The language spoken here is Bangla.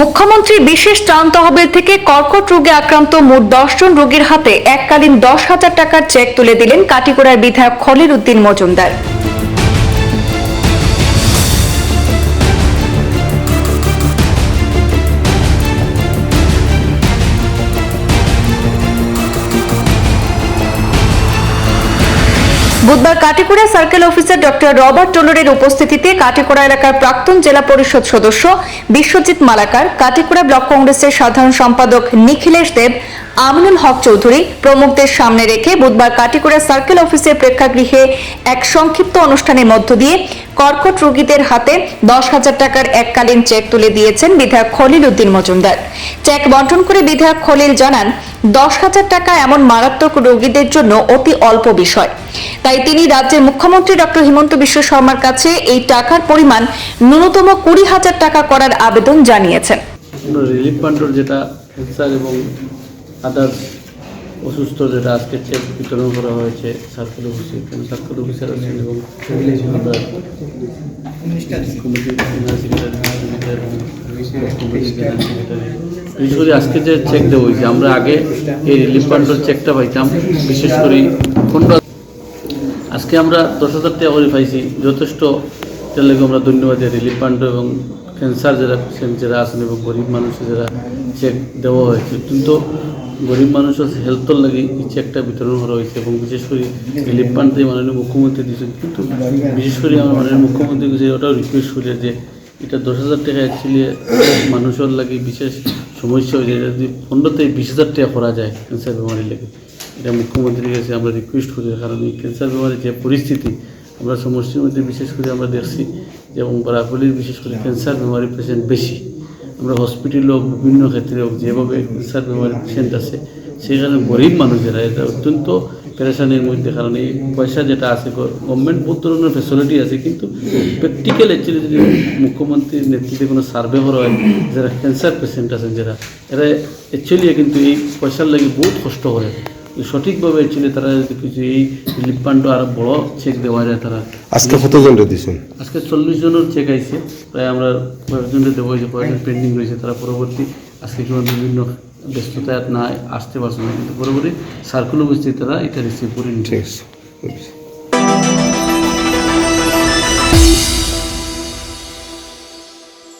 মুখ্যমন্ত্রী বিশেষ ত্রাণ তহবিল থেকে কর্কট রোগে আক্রান্ত মোট দশজন রোগীর হাতে এককালীন দশ হাজার টাকার চেক তুলে দিলেন কাটিগড়ার বিধায়ক খলিল উদ্দিন মজুমদার। বুধবার Katikura circle officer doctor Robert টোলরের উপস্থিতিতে কাটিকুড়া এলাকার প্রাক্তন জেলা পরিষদ সদস্য বিশ্বজিৎ মালাকার, কাটিকুড়া ব্লক কংগ্রেসের সাধারণ সম্পাদক নিখিলেশ দেব আমিনুল হক চৌধুরী প্রমুখদের সামনে রেখে বুধবার কাটিকুড়া সার্কেল অফিসের প্রেক্ষাগৃহে এক সংক্ষিপ্ত অনুষ্ঠানের মধ্য দিয়ে কর্কট রোগীদের হাতে দশ হাজার টাকার এককালীন চেক তুলে দিয়েছেন বিধায়ক খলিল উদ্দিন মজুমদার। চেক বন্টন করে বিধায়ক খলিল জানান, দশ হাজার টাকা এমন মারাত্মক রোগীদের জন্য অতি অল্প বিষয়। তাই তিনি রাজ্যের মুখ্যমন্ত্রী ডক্টর হিমন্ত বিশ্ব শর্মার কাছে এই টাকার পরিমাণ ন্যূনতম কুড়ি হাজার টাকা করার আবেদন জানিয়েছেন। রিলিফ ফান্ডের যেটা এবং আদার্স অসুস্থ যেটা আজকে চেক বিতরণ করা হয়েছে, সার্কেল অফিসে সার্কেল অফিসার আছেন এবং বিশেষ করে আজকে যে চেক দেওয়া হয়েছে আমরা আগে এই রিলিফ ফান্ডের চেকটা পাইতাম, বিশেষ করে পনেরো আজকে আমরা দশ হাজার টাকা করে পাইছি, যথেষ্ট। তার আমরা ধন্যবাদ রিলিফ ফান্ড এবং ক্যান্সার যারা পেশেন্ট যারা আছেন এবং গরিব মানুষের যারা চেক দেওয়া হয়েছে। কিন্তু গরিব মানুষের হেলথর লাগে এই চেকটা বিতরণ করা হয়েছে এবং বিশেষ করে রিলিফ ফান্ড মাননীয় মুখ্যমন্ত্রী দিয়েছেন কিন্তু বিশেষ করে আমার মাননীয় মুখ্যমন্ত্রী কাছে ওটাও রিকোয়েস্ট করি যে এটা দশ হাজার টাকা অ্যাকচুয়ালি মানুষের লাগে বিশেষ সমস্যা হয়ে যায়। যদি পনেরো থেকে বিশ হাজার টাকা করা যায় ক্যান্সার বেমারির লাগে। এটা মুখ্যমন্ত্রীর কাছে, আমরা রিকোয়েস্ট করি কারণ এই ক্যান্সার বেমারির যে পরিস্থিতি আমরা সমস্যার মধ্যে বিশেষ করে আমরা দেখছি যেমন বরাবলির বিশেষ করে ক্যান্সার বেমারি পেশেন্ট বেশি আমরা হসপিটালে হোক, বিভিন্ন ক্ষেত্রে হোক, যেভাবে ক্যান্সার বেমারি পেশেন্ট আছে, সেখানে গরিব মানুষ যারা এটা অত্যন্ত পেরেশানির মধ্যে, কারণ এই পয়সা যেটা আছে গভর্নমেন্ট বহুত ধরনের ফেসিলিটি আছে, কিন্তু প্র্যাকটিক্যাল অ্যাকচুয়ালি যদি মুখ্যমন্ত্রীর নেতৃত্বে কোনো সার্ভে করা হয়, যারা ক্যান্সার পেশেন্ট আছেন, যারা, এরা অ্যাকচুয়ালি কিন্তু এই পয়সার লাগে বহুত কষ্ট করে। সঠিকভাবে ছিলে তারা কিছু এই রিলিফ আরও বড় চেক দেওয়া যায় তারা। আজকে কতজন দিয়েছেন আজকে চল্লিশ জনের চেক আইছে প্রায় আমরা কয়েকজন দেবো যে কয়েকজন পেন্ডিং রয়েছে তারা পরবর্তী আজকে কোনো বিভিন্ন ব্যস্ততায় না আসতে পারছে না কিন্তু পরবর্তী সার্কুল উপস্থিত তারা এটা রিসিভ করে নিচ্ছে।